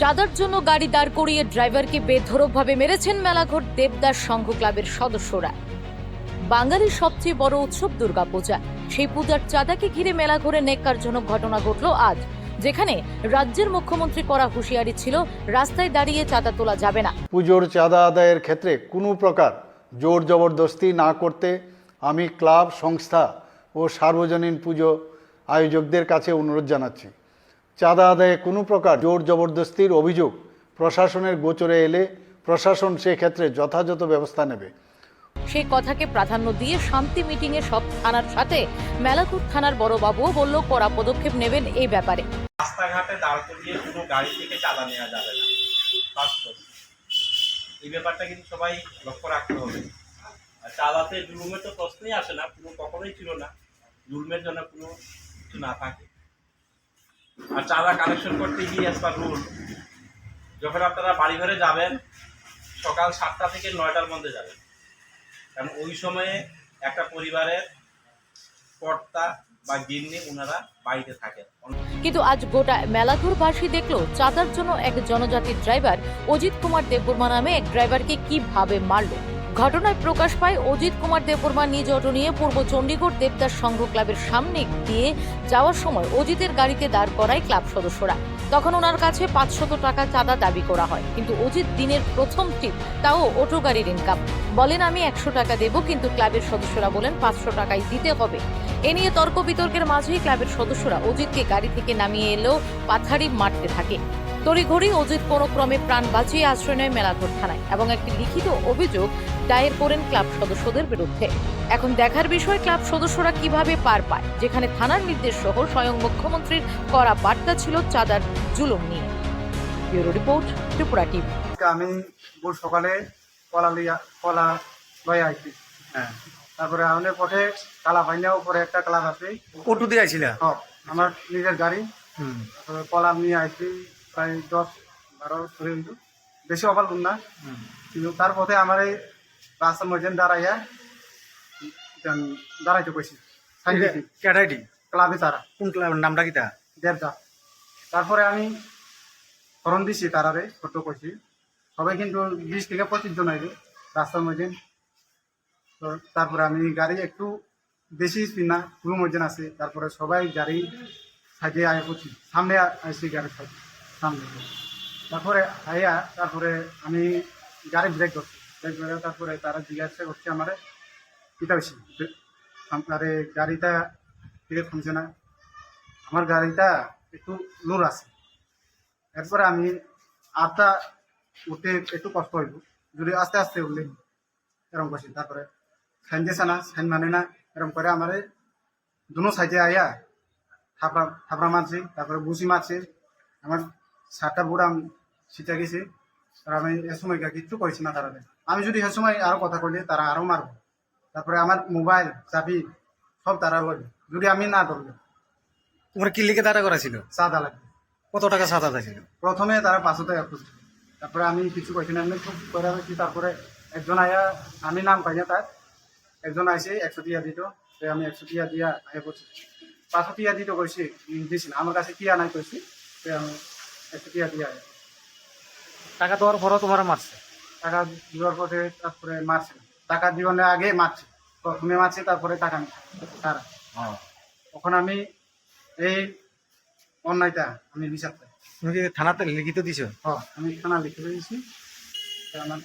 চাঁদার জন্য গাড়ি দাঁড় করিয়ে ড্রাইভারকে বেধড়কভাবে মেরেছেন মেলাঘর দেবদাস সংঘ ক্লাবের সদস্যরা। বাঙালির সবচেয়ে বড় উৎসব দুর্গাপূজা। সেই পূজার চাঁদাকে ঘিরে মেলাঘরে নেককারজনক ঘটনা ঘটল আজ, যেখানে রাজ্যের মুখ্যমন্ত্রী করা হুঁশিয়ারি ছিল, রাস্তায় দাঁড়িয়ে চাঁদা তোলা যাবে না। পুজোর চাঁদা আদায়ের ক্ষেত্রে কোনো প্রকার জোর জবরদস্তি না করতে আমি ক্লাব, সংস্থা ও সার্বজনীন পুজো আয়োজকদের কাছে অনুরোধ জানাচ্ছি। চাঁদা আদায়ে কোনো প্রকার জোর জবরদস্তির অভিযোগ প্রশাসনের গোচরে এলে প্রশাসন সেক্ষেত্রে যথাযথ ব্যবস্থা নেবে। সেই কথাকে প্রাধান্য দিয়ে শান্তি মিটিংয়ে সব থানার সাথে মেলাঘর থানার বড়বাবুও বলল কড়া পদক্ষেপ নেবেন এই ব্যাপারে। রাস্তাঘাটে দাঁড় করিয়ে কোনো গাড়ি থেকে চাঁদা নেওয়া যাবে না। এই ব্যাপারটা কিন্তু সবাই লক্ষ্য রাখতে হবে। আর চাঁদাতে জুলুমের তো প্রশ্নই আসে না কোনো কখনোই ছিল না। জুলুমের জন্য কোনো কিছু না থাকে। আর চাঁদা কালেকশন করতে গিয়ে অ্যাজ পার রুল। যখন আপনারা বাড়ি ঘরে যাবেন, সকাল সাতটা থেকে নয়টার মধ্যে যাবেন। কারণ ওই সময়ে একটা পরিবারের কর্তা বা গিন্নি ওনারা বাড়িতে থাকেন। কিন্তু আজ গোটা মেলাঘরবাসী দেখল চাঁদার জন্য এক জনজাতির ড্রাইভার অজিত কুমার দেববর্মা নামে এক ড্রাইভারকে কীভাবে মারল। ঘটনায় প্রকাশ পায় অজিত কুমার দেববর্মা নিজ অটো নিয়ে পূর্ব চণ্ডীগড় দেবদাস সংঘ ক্লাবের সামনে দিয়ে যাওয়ার সময় অজিতের গাড়িতে দাঁড় করায় ক্লাব সদস্যরা। তখন ওনার কাছে পাঁচশত টাকা চাঁদা দাবি করা হয়। কিন্তু অজিত দিনের প্রথম টিপ তাও অটো গাড়ির ইনকাম বলেন, আমি একশো টাকা দেব, কিন্তু ক্লাবের সদস্যরা বলেন, পাঁচশো টাকাই দিতে হবে। এ নিয়ে তর্ক বিতর্কের মাঝেই ক্লাবের সদস্যরা অজিতকে গাড়ি থেকে নামিয়ে এলেও পাথারি মারতে থাকে। তড়িঘড়ি অজিত কোনো ক্রমে প্রাণ বাঁচিয়ে আশ্রয় নেয় মেলাঘর থানায় এবং একটি লিখিত অভিযোগ দায়ের করেন ক্লাব সদস্যদের বিরুদ্ধে। এখন দেখার বিষয় ক্লাব সদস্যরা কীভাবে পার পায়? যেখানে থানার নির্দেশ সহ স্বয়ং মুখ্যমন্ত্রীর করা বার্তা ছিল চাঁদার জুলুম নিয়ে। Bureau report Tripura TV. আমি ভোর সকালে কলা লিয়া কলা লয়ে আইছি। হ্যাঁ। তারপরে আমাদের পথে কালা ভাইনাও উপরে একটা ক্লাব আছে। কটু দিয়ে আইছিল? হ, আমার নিজের গাড়ি। হুম। তারপরে কলা নিয়ে আইছি। প্রায় দশ বারো ধরে কিন্তু বেশি অবাল না। কিন্তু তার পথে আমার এই রাস্তার মধ্যে দাঁড়াইয়া দাঁড়াইতে কইছি। সাইন্টিফিক। ক্লাবে তারা। কোন ক্লাবের? নামটা কিতা দেড়টা তারপরে আমি হরণ দিছি তারারে ছোট কইছি। সবাই কিন্তু বিশ থেকে পঁচিশ জন আইবে রাস্তার মধ্যে। তো তারপরে আমি গাড়ি একটু বেশি স্পিড না পুরো মধ্যে আছে। তারপরে সবাই গাড়ি সাইডে আয় করছি সামনে আসছি গাড়ি সাইড। সামনে তারপরে আইয়া তারপরে আমি গাড়ি ব্রেক করছি। ব্রেক করে তারপরে তারা জিজ্ঞাসা করছে আমার, কিতা হয়েছে আরে গাড়িটা থেকে থামছে না। আমার গাড়িটা একটু লোর আছে। এরপরে আমি আটটা উঠতে একটু কষ্ট হইব। যদি আস্তে আস্তে উঠলে এরকম করছি। তারপরে সাইন দিয়েছে না সাইন মানে না, এরকম করে আমার দুনো সাইডে আইয়া থাপড়া থাপড়া মারছি, তারপরে বুসি মারছি। আমার সাতটা বুড়া সিটা গেছে। আর আমি এ সময় কিচ্ছু করেছি না তারা আমি যদি সে সময় আরও কথা কইলে তারা আরও মারবো। তারপরে আমার মোবাইল চাবি সব তারা লইবে যদি আমি না ধরলে তোমার কি লিখে দাঁড়া করা ছিল চাঁদা লাগবে কত টাকা হাজার ছিল প্রথমে তারা পাঁচশো টাকা খুঁজছে তারপরে আমি কিছু কইছি না। এমনি খুব করে তারপরে একজন আয়া আমি নাম পাই না তার। একজন আইসে একশো টিয়া দিত। আমি একশো টিয়া দিয়া আয়া করছি পাঁচশো টিয়া দিতে কইছি উম, দিছি আমার কাছে টিয়া নাই কইছি। আমি দিয়া টাকা দেওয়ার পরও তোমার মারছে? টাকা দেওয়ার পরে তারপরে মারছে টাকা দিওয়ার আগে মারছে। প্রথমে মারছে তারপরে টাকা তারা। তখন আমি এই অন্যায়টা আমি বিচার করি। তুমি কি থানাতে লিখিত দিছো? হ্যাঁ আমি থানা লিখিত দিয়েছি। আমার